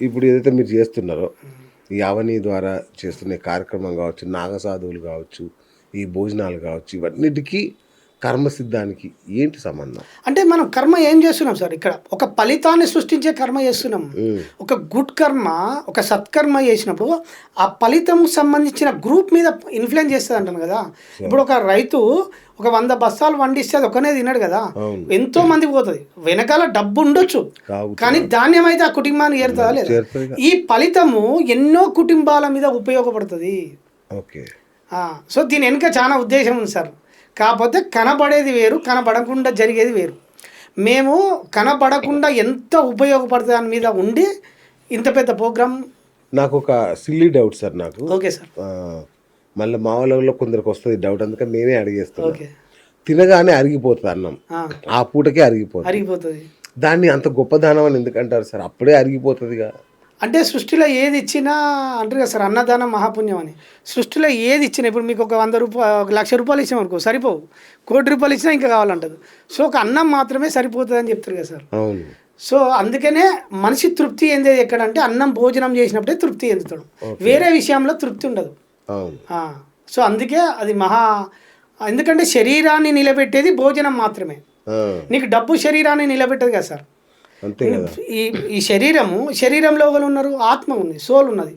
ఇప్పుడు ఏదైతే మీరు చేస్తున్నారో ఈ అవని ద్వారా చేస్తున్న కార్యక్రమం కావచ్చు నాగసాధువులు కావచ్చు ఈ భోజనాలు కావచ్చు ఇవన్నిటికీ కర్మసిద్ధానికి ఏంటి సంబంధం? అంటే మనం కర్మ ఏం చేస్తున్నాం సార్ ఇక్కడ? ఒక ఫలితాన్ని సృష్టించే కర్మ చేస్తున్నాం. ఒక గుడ్ కర్మ ఒక సత్కర్మ చేసినప్పుడు ఆ ఫలితం సంబంధించిన గ్రూప్ మీద ఇన్ఫ్లుయెన్స్ చేస్తుంది అంటాను కదా ఇప్పుడు ఒక రైతు ఒక వంద బస్తాలు వండిస్తే అది ఒకనే తినడు కదా. ఎంతో మంది పోతుంది. వెనకాల డబ్బు ఉండొచ్చు. కానీ ధాన్యం అయితే ఆ కుటుంబానికి చేరుతుందా లేదా. ఈ ఫలితము ఎన్నో కుటుంబాల మీద ఉపయోగపడుతుంది. ఓకే. సో దీని వెనుక చాలా ఉద్దేశం ఉంది సార్. కాకపోతే కనబడేది వేరు కనబడకుండా జరిగేది వేరు. మేము కనబడకుండా ఎంత ఉపయోగపడుతుంది దాని మీద ఉండి ఇంత పెద్ద ప్రోగ్రామ్ నాకు ఒక సిల్లీ డౌట్ సార్ నాకు. Okay sir. మళ్ళీ మా వాళ్ళలో కొందరికి వస్తుంది డౌట్ అందుకని నేనే అడిగేస్తాను ఓకే. తినగానే అరిగిపోతుంది అన్నం. ఆ, ఆ పూటకే అరిగిపోతుంది. అరిగిపోతుంది. దాన్ని అంత గొప్ప దానం అని ఎందుకంటారు సార్? అప్పుడే అరిగిపోతుందిగా. అంటే సృష్టిలో ఏది ఇచ్చినా అంటారు కదా సార్ అన్నదానం మహాపుణ్యం అని. సృష్టిలో ఏది ఇచ్చినా ఇప్పుడు మీకు ఒక వంద రూపాయలు ఒక లక్ష రూపాయలు ఇచ్చాం అనుకో సరిపోవు. కోటి రూపాయలు ఇచ్చినా ఇంకా కావాలంటది. సో ఒక అన్నం మాత్రమే సరిపోతుంది అని చెప్తారు కదా సార్. సో అందుకనే మనిషి తృప్తి చెందేది ఎక్కడంటే అన్నం భోజనం చేసినప్పుడే తృప్తి చెందుతాడు. వేరే విషయంలో తృప్తి ఉండదు. సో అందుకే అది మహా ఎందుకంటే శరీరాన్ని నిలబెట్టేది భోజనం మాత్రమే. నీకు డబ్బు శరీరాన్ని నిలబెట్టదు కదా సార్. అంతే కదా. ఈ ఈ శరీరము శరీరంలో ఎవరు ఉన్నారు? ఆత్మ ఉంది సోల్ ఉన్నది.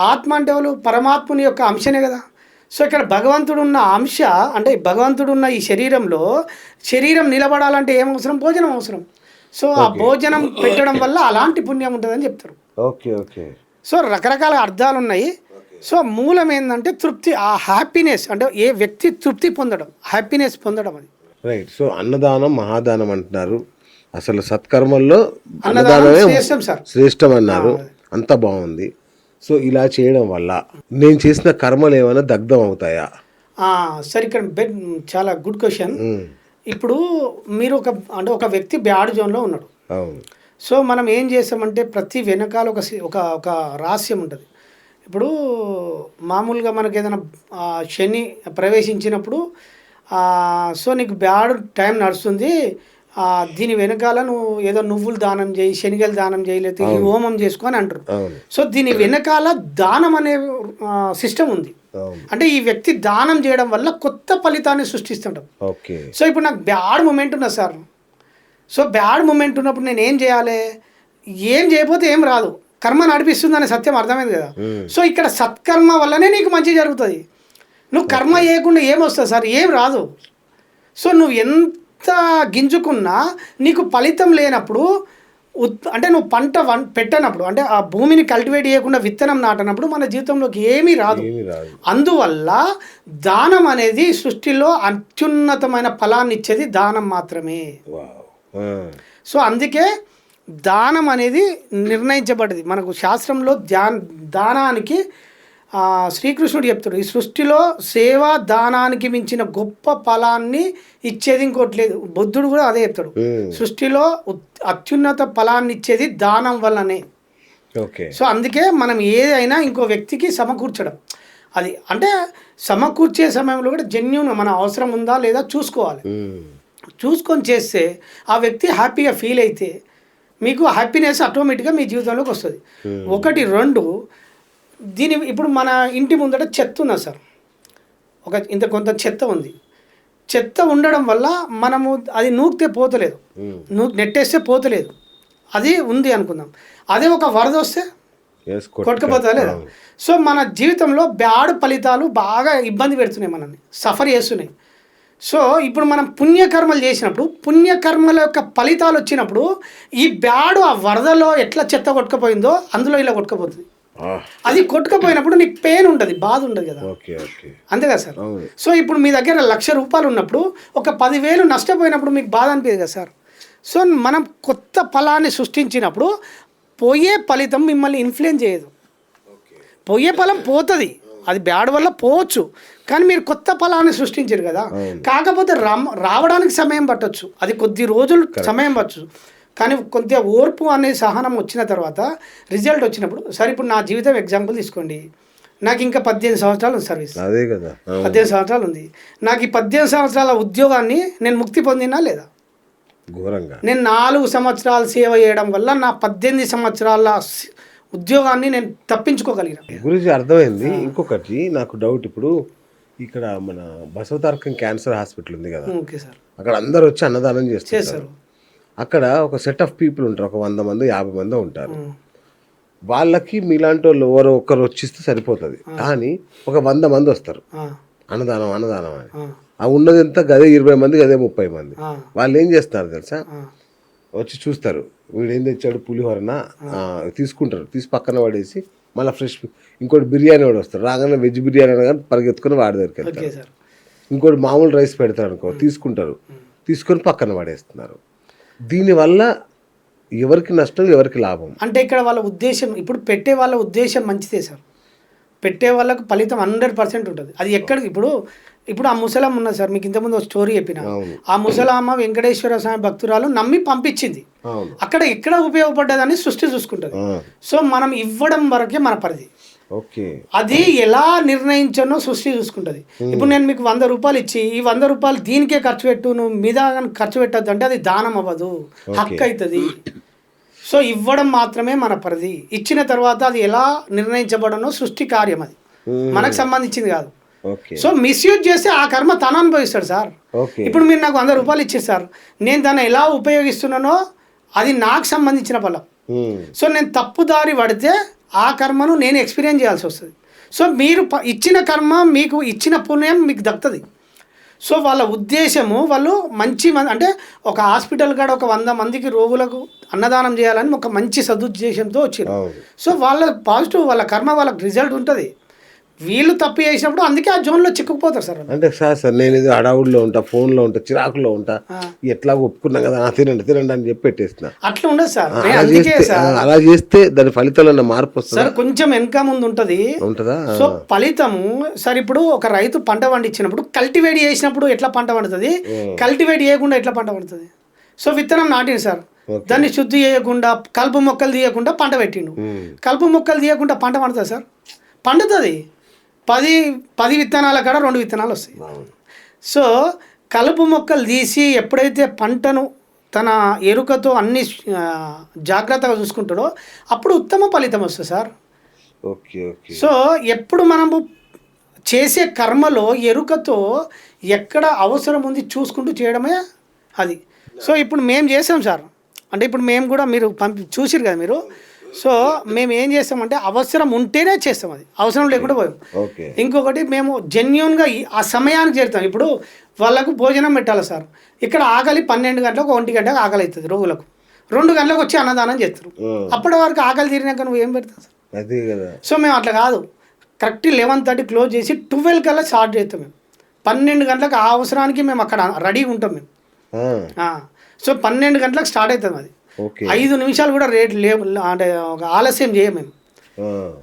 ఆత్మ అంటే ఎవరు? పరమాత్ముని యొక్క అంశనే కదా. సో ఇక్కడ భగవంతుడు ఉన్న అంశ అంటే భగవంతుడు ఉన్న ఈ శరీరంలో శరీరం నిలబడాలంటే ఏం అవసరం? భోజనం అవసరం. సో ఆ భోజనం పెట్టడం వల్ల అలాంటి పుణ్యం ఉంటుందని చెప్తారు. Okay okay. సో రకరకాల అర్థాలు ఉన్నాయి. సో మూలం ఏంటంటే తృప్తి ఆ హ్యాపీనెస్ అంటే ఏ వ్యక్తి తృప్తి పొందడం హ్యాపీనెస్ పొందడం అది. రైట్ సో అన్నదానం మహాదానం అంటున్నారు. అసలు సత్కర్మల్లో అన్నదానమే శ్రేష్టం అన్నారు అంత బాగుంది. సో ఇలా చేయడం వల్ల నేను చేసిన కర్మలు ఏమైనా దగ్ధం అవుతాయా? సరే ఇక్కడ బెడ్ చాలా గుడ్ క్వశ్చన్. ఇప్పుడు మీరు ఒక అంటే ఒక వ్యక్తి బ్యాడ్ జోన్లో ఉన్నాడు. సో మనం ఏం చేస్తామంటే ప్రతి వెనకాల ఒక ఒక ఒక రహస్యం ఉంటుంది. ఇప్పుడు మామూలుగా మనకి ఏదైనా శని ప్రవేశించినప్పుడు సో నీకు బ్యాడ్ టైం నడుస్తుంది. దీని వెనకాల నువ్వు ఏదో నువ్వులు దానం చేయి శనిగలు దానం చేయి లేకపోతే ఈ హోమం చేసుకొని అంటారు. సో దీని వెనకాల దానం అనే సిస్టమ్ ఉంది. అంటే ఈ వ్యక్తి దానం చేయడం వల్ల కొత్త ఫలితాన్ని సృష్టిస్తుంటాం. సో ఇప్పుడు నాకు బ్యాడ్ మూమెంట్ ఉన్నది సార్. సో బ్యాడ్ మూమెంట్ ఉన్నప్పుడు నేను ఏం చేయాలి? ఏం చేయకపోతే ఏం రాదు. కర్మ నడిపిస్తుంది అనే సత్యం అర్థమైంది కదా. సో ఇక్కడ సత్కర్మ వల్లనే నీకు మంచి జరుగుతుంది. నువ్వు కర్మ చేయకుండా ఏం వస్తుంది సార్? ఏం రాదు. సో నువ్వు ఎంత గింజుకున్నా నీకు ఫలితం లేనప్పుడు ఉత్- అంటే నువ్వు పంట వన్ పెట్టనప్పుడు అంటే ఆ భూమిని కల్టివేట్ చేయకుండా విత్తనం నాటనప్పుడు మన జీవితంలోకి ఏమీ రాదు. అందువల్ల దానం అనేది సృష్టిలో అత్యున్నతమైన ఫలాన్ని ఇచ్చేది దానం మాత్రమే. సో అందుకే దానం అనేది నిర్ణయించబడింది. మనకు శాస్త్రంలో ధ్యాన దానానికి శ్రీకృష్ణుడు చెప్తాడు ఈ సృష్టిలో సేవా దానానికి మించిన గొప్ప ఫలాన్ని ఇచ్చేది ఇంకోటి లేదు. బుద్ధుడు కూడా అదే చెప్తాడు సృష్టిలో అత్యున్నత ఫలాన్ని ఇచ్చేది దానం వల్లనే. ఓకే. సో అందుకే మనం ఏదైనా ఇంకో వ్యక్తికి సమకూర్చడం. అది అంటే సమకూర్చే సమయంలో కూడా జెన్యున్ మన అవసరం ఉందా లేదా చూసుకోవాలి. చూసుకొని చేస్తే ఆ వ్యక్తి హ్యాపీగా ఫీల్ అయితే మీకు హ్యాపీనెస్ ఆటోమేటిక్గా మీ జీవితంలోకి వస్తుంది. ఒకటి రెండు దీని ఇప్పుడు మన ఇంటి ముందట చెత్త ఉన్నది సార్. ఒక ఇంత కొంత చెత్త ఉంది. చెత్త ఉండడం వల్ల మనము అది నూకితే పోతలేదు. ఉమ్, నూ నెట్టేస్తే పోతలేదు. అది ఉంది అనుకుందాం. అదే ఒక వరద వస్తే. కొట్టుకుపోతా లేదా. సో మన జీవితంలో బ్యాడ్ ఫలితాలు బాగా ఇబ్బంది పెడుతున్నాయి మనల్ని. సఫర్ చేస్తున్నాయి. సో ఇప్పుడు మనం పుణ్యకర్మలు చేసినప్పుడు పుణ్యకర్మల యొక్క ఫలితాలు వచ్చినప్పుడు ఈ బ్యాడ్ ఆ వరదలో ఎట్లా చెత్త కొట్టుకుపోయిందో అందులో ఇలా కొట్టుకుపోతుంది. అది కొట్టుకుపోయినప్పుడు నీకు పెయిన్ ఉంటుంది బాధ ఉండదు కదా. ఓకే ఓకే అంతే కదా సార్? సో ఇప్పుడు మీ దగ్గర లక్ష రూపాయలు ఉన్నప్పుడు ఒక పదివేలు నష్టపోయినప్పుడు మీకు బాధ అనిపించదు కదా సార్? సో మనం కొత్త ఫలాన్ని సృష్టించినప్పుడు పోయే ఫలితం మిమ్మల్ని ఇన్ఫ్లుయెన్స్ చేయదు. పోయే ఫలం పోతుంది. అది బ్యాడ్ వల్ల పోవచ్చు. కానీ మీరు కొత్త ఫలాన్ని సృష్టించారు కదా. కాకపోతే రావడానికి సమయం పట్టొచ్చు. అది కొద్ది రోజులు సమయం పట్టచ్చు. కానీ కొద్దిగా ఓర్పు అనే సహనం వచ్చిన తర్వాత రిజల్ట్ వచ్చినప్పుడు సరే ఇప్పుడు నా జీవితం ఎగ్జాంపుల్ తీసుకోండి. నాకు ఇంకా పద్దెనిమిది సంవత్సరాలు ఉంది సర్వీస్. అదే కదా. పద్దెనిమిది సంవత్సరాలు ఉంది. నాకు ఈ పద్దెనిమిది సంవత్సరాల ఉద్యోగాన్ని నేను ముక్తి పొందినా లేదా? ఘోరంగా. నేను నాలుగు సంవత్సరాలు సేవ చేయడం వల్ల నా పద్దెనిమిది సంవత్సరాల ఉద్యోగాన్ని నేను తప్పించుకోగలిగిన. గురించి అర్థమైంది. ఇంకొకటి నాకు డౌట్ ఇప్పుడు ఇక్కడ మన బసవతారకం క్యాన్సర్ హాస్పిటల్ ఉంది కదా. Okay sir. అక్కడ అందరు వచ్చి అన్నదానం చేస్తారు. అక్కడ ఒక సెట్ ఆఫ్ పీపుల్ ఉంటారు. ఒక వంద మంది యాభై మంది ఉంటారు. వాళ్ళకి మీలాంటి వాళ్ళు ఎవరో ఒక్కరు వచ్చిస్తే సరిపోతుంది. కానీ ఒక వంద మంది వస్తారు. అన్నదానం అన్నదానం అని. ఆ, ఉన్నది ఎంత? గదే ఇరవై మంది గదే ముప్పై మంది. వాళ్ళు ఏం చేస్తారు తెలుసా. వచ్చి చూస్తారు. వీడు ఏం తెచ్చాడు? పులిహోరన? తీసుకుంటారు. తీసి పక్కన పడేసి మళ్ళీ ఫ్రెష్ ఇంకోటి బిర్యానీ వాడు వస్తాడు రాగానే వెజ్ బిర్యానీ అనగానే పరిగెత్తుకొని వాడి దగ్గరికి వెళ్తారు. ఇంకోటి మామూలు రైస్ పెడతారు అనుకో తీసుకుంటారు. తీసుకొని పక్కన పడేస్తున్నారు. దీనివల్ల ఎవరికి నష్టం ఎవరికి లాభం? అంటే ఇక్కడ వాళ్ళ ఉద్దేశం ఇప్పుడు పెట్టే వాళ్ళ ఉద్దేశం మంచిదే సార్. పెట్టే వాళ్ళకు ఫలితం హండ్రెడ్ పర్సెంట్ ఉంటుంది. అది ఎక్కడికి? ఇప్పుడు ఇప్పుడు ఆ ముసలమ్మ ఉన్నది సార్ మీకు ఇంతకుముందు ఒక స్టోరీ చెప్పిన. ఆ ముసలమ్మ వెంకటేశ్వర స్వామి భక్తురాలు నమ్మి పంపించింది. అక్కడ ఎక్కడ ఉపయోగపడ్డదని సృష్టి చూసుకుంటుంది. సో మనం ఇవ్వడం వరకే మన పరిధి. ఓకే. అది ఎలా నిర్ణయించనో సృష్టి చూసుకుంటుంది. ఇప్పుడు నేను మీకు వంద రూపాయలు ఇచ్చి ఈ వంద రూపాయలు దీనికే ఖర్చు పెట్టు నువ్వు మీద ఖర్చు పెట్టద్దు అంటే అది దానం అవ్వదు. హక్కు అవుతుంది సో ఇవ్వడం మాత్రమే మన పరిధి. ఇచ్చిన తర్వాత అది ఎలా నిర్ణయించబడనో సృష్టి కార్యం అది. మ్మ్. మనకు సంబంధించింది కాదు. సో మిస్యూజ్ చేస్తే ఆ కర్మ తను అనుభవిస్తాడు సార్. ఇప్పుడు మీరు నాకు వంద రూపాయలు ఇచ్చేసారు నేను దాన్ని ఎలా ఉపయోగిస్తున్నానో అది నాకు సంబంధించిన ఫలం. ఉమ్, సో నేను తప్పుదారి పడితే ఆ కర్మను నేను ఎక్స్పీరియన్స్ చేయాల్సి వస్తుంది. సో మీరు ఇచ్చిన కర్మ మీకు ఇచ్చిన పుణ్యం మీకు దక్కుతుంది. సో వాళ్ళ ఉద్దేశము వాళ్ళు మంచి అంటే ఒక హాస్పిటల్ కాడ ఒక వంద మందికి రోగులకు అన్నదానం చేయాలని ఒక మంచి సదుద్దేశంతో వచ్చారు అవును. సో వాళ్ళ పాజిటివ్ వాళ్ళ కర్మ వాళ్ళకి రిజల్ట్ ఉంటుంది. వీళ్ళు తప్పు చేసినప్పుడు అందుకే ఆ జోన్లో చిక్కుకుపోతారు సార్. అంటే సార్ సార్ నేను ఇది అడవుల్లో ఉంటా ఫోన్లో ఉంటా చిరాకులో ఉంటా. ఎట్లా ఒప్పుకున్నా కదా తినండి తినండి అని చెప్పి పెట్టేస్తున్నా. అట్లా ఉండదు సార్. అలా చేస్తే దాని ఫలితాలు మార్పు వస్తుందా? సార్ కొంచెం వెనక ముందు ఉంటుంది. ఉంటుందా? సో ఫలితము సార్ ఇప్పుడు ఒక రైతు పంట పండించినప్పుడు కల్టివేట్ చేసినప్పుడు ఎట్లా పంట పండుతుంది? కల్టివేట్ చేయకుండా ఎట్లా పంట పండుతుంది? సో విత్తనం నాటింది సార్. దాన్ని శుద్ధి చేయకుండా కలుపు మొక్కలు తీయకుండా పంట పెట్టిండు. కలుపు మొక్కలు తీయకుండా పంట పండుతుంది సార్? పండుతుంది. పది పది విత్తనాల కాడ రెండు విత్తనాలు వస్తాయి. సో కలుపు మొక్కలు తీసి ఎప్పుడైతే పంటను తన ఎరుకతో అన్ని జాగ్రత్తగా చూసుకుంటాడో అప్పుడు ఉత్తమ ఫలితం వస్తుంది సార్. Okay okay. సో ఎప్పుడు మనము చేసే కర్మలో ఎరుకతో ఎక్కడ అవసరం ఉంది చూసుకుంటూ చేయడమే అది. సో ఇప్పుడు మేము చేసాం సార్. అంటే ఇప్పుడు మేము కూడా మీరు పంపి చూసిరు కదా మీరు? సో మేము ఏం చేస్తామంటే అవసరం ఉంటేనే చేస్తాం అది. అవసరం లేకుండా పోయాం. ఇంకొకటి మేము జెన్యున్గా ఆ సమయానికి చేరుతాం. ఇప్పుడు వాళ్ళకు భోజనం పెట్టాలి సార్. ఇక్కడ ఆకలి పన్నెండు గంటలకు ఒంటి గంటలకు ఆకలి అవుతుంది రోగులకు. రెండు గంటలకు వచ్చి అన్నదానం చేస్తారు. అప్పటి వరకు ఆకలి తీరినాక నువ్వు ఏం పెడతావు సార్? అదే కదా. సో మేము అట్లా కాదు. కరెక్ట్ లెవెన్ థర్టీ క్లోజ్ చేసి ట్వెల్వ్ కల్లా స్టార్ట్ చేస్తాం మేము. పన్నెండు గంటలకు ఆ అవసరానికి మేము అక్కడ రెడీగా ఉంటాం మేము. సో పన్నెండు గంటలకు స్టార్ట్ అవుతుంది అది. ఐదు నిమిషాలు కూడా రేట్ లేవు అంటే ఒక ఆలస్యం చేయం మేము.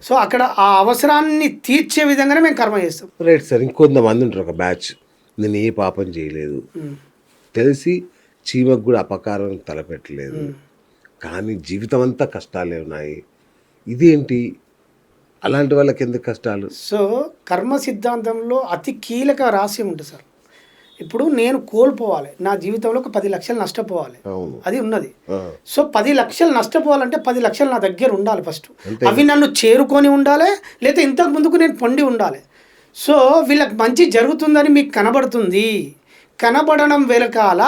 సో అక్కడ ఆ అవసరాన్ని తీర్చే విధంగానే మేము కర్మ చేస్తాం. రైట్ సార్ ఇంకొంతమంది ఉంటారు ఒక బ్యాచ్. నేను ఏ పాపం చేయలేదు. తెలిసి చీమకు కూడా అపకారం తలపెట్టలేదు. కానీ జీవితం అంతా కష్టాలే ఉన్నాయి. ఇదేంటి? అలాంటి వాళ్ళకి ఎందుకు కష్టాలు? సో కర్మ సిద్ధాంతంలో అతి కీలక రహస్యం ఉంటుంది సార్. ఇప్పుడు నేను కోల్పోవాలి. నా జీవితంలో ఒక పది లక్షలు నష్టపోవాలి. అది ఉన్నది. సో పది లక్షలు నష్టపోవాలంటే పది లక్షలు నా దగ్గర ఉండాలి ఫస్ట్. అవి నన్ను చేరుకొని ఉండాలి లేదా ఇంతకు ముందుకు నేను పొండి ఉండాలి. సో వీళ్ళకి మంచి జరుగుతుందని మీకు కనబడుతుంది. కనబడడం వెనకాల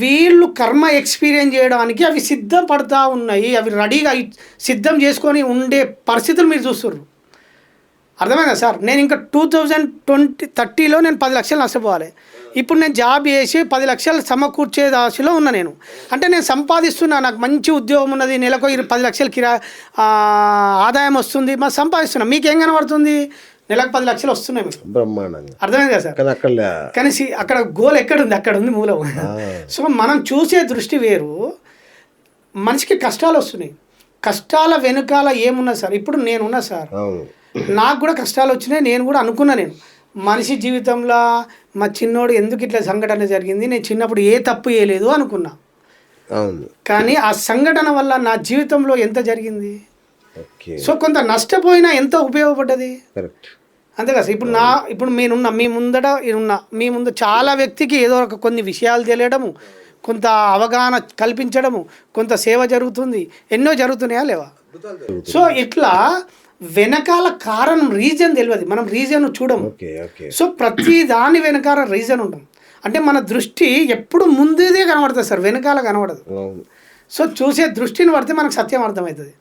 వీళ్ళు కర్మ ఎక్స్పీరియన్స్ చేయడానికి అవి సిద్ధపడతా ఉన్నాయి. అవి రెడీగా సిద్ధం చేసుకొని ఉండే పరిస్థితులు మీరు చూస్తున్నారు అర్థమైందా సార్? నేను ఇంకా టూ థౌజండ్ ట్వంటీ థర్టీలో నేను పది లక్షలు నష్టపోవాలి. ఇప్పుడు నేను జాబ్ చేసి పది లక్షలు సమకూర్చే దాశలో ఉన్నా నేను. అంటే నేను సంపాదిస్తున్నా నాకు మంచి ఉద్యోగం ఉన్నది నెలకు పది లక్షలు కిరా ఆదాయం వస్తుంది మరి సంపాదిస్తున్నా. మీకు ఏం కనబడుతుంది? నెలకు పది లక్షలు వస్తున్నాయి మీకు. బ్రహ్మాండంగా. అర్థమైంది కదా సార్? కానీ అక్కడ కానీ అక్కడ గోల్ ఎక్కడ ఉంది అక్కడ ఉంది మూలం సో మనం చూసే దృష్టి వేరు. మనిషికి కష్టాలు వస్తున్నాయి. కష్టాల వెనుకాల ఏమున్నా సార్? ఇప్పుడు నేనున్నా సార్. నాకు కూడా కష్టాలు వచ్చినాయి నేను కూడా అనుకున్నా నేను. మనిషి జీవితంలో మా చిన్నోడు ఎందుకు ఇట్లా సంఘటన జరిగింది? నేను చిన్నప్పుడు ఏ తప్పు చేయలేదు అనుకున్నా. అవును. కానీ ఆ సంఘటన వల్ల నా జీవితంలో ఎంత జరిగింది? సో కొంత నష్టపోయినా ఎంత ఉపయోగపడ్డది? అంతే కదా? ఇప్పుడు నా ఇప్పుడు నేనున్నా మీ ముందట ఉన్న మీ ముందు చాలా వ్యక్తికి ఏదో ఒక కొన్ని విషయాలు తెలియడము కొంత అవగాహన కల్పించడము కొంత సేవ జరుగుతుంది. ఎన్నో జరుగుతున్నాయా లేవా? సో ఇట్లా వెనకాల కారణం రీజన్ తెలియదు మనం రీజన్ చూడము. సో ప్రతి దాని వెనకాల రీజన్ ఉంటుంది అంటే మన దృష్టి ఎప్పుడు ముందుదే కనబడుతుంది సార్ వెనకాల కనబడదు. సో చూసే దృష్టిని పడితే మనకు సత్యం అర్థమవుతుంది.